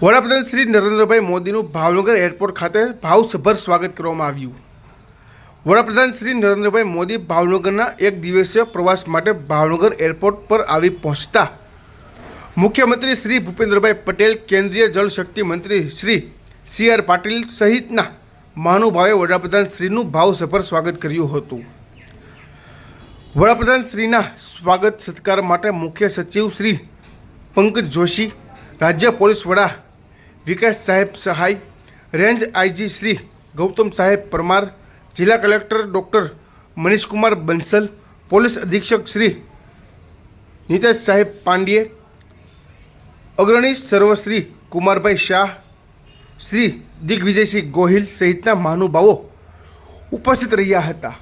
વડાપ્રધાન શ્રી નરેન્દ્રભાઈ મોદીનું ભાવનગર એરપોર્ટ ખાતે ભાવસભર સ્વાગત કરવામાં આવ્યું. વડાપ્રધાન શ્રી નરેન્દ્રભાઈ મોદી ભાવનગરના એક દિવસીય પ્રવાસ માટે ભાવનગર એરપોર્ટ પર આવી પહોંચતા મુખ્યમંત્રી શ્રી ભૂપેન્દ્રભાઈ પટેલ, કેન્દ્રીય જળશક્તિ મંત્રી શ્રી સી આર પાટીલ સહિતના મહાનુભાવે વડાપ્રધાન શ્રીનું ભાવસભર સ્વાગત કર્યું હતું. વડાપ્રધાન શ્રીના સ્વાગત સત્કાર માટે મુખ્ય સચિવ શ્રી પંકજ જોશી, રાજ્ય પોલીસ વડા વિકાસ સાહેબ સહાય, રેન્જ આઈજી શ્રી ગૌતમ સાહેબ પરમાર, જિલ્લા collector doctor Manishkumar Bansal, police અધિક્ષક શ્રી નીતેશ સાહેબ પાંડ્યે, અગ્રણી સર્વશ્રી કુમારભાઈ શાહ, શ્રી દિગ્વિજયસિંહ ગોહિલ સહિતના મહાનુભાવો ઉપસ્થિત રહ્યા હતા.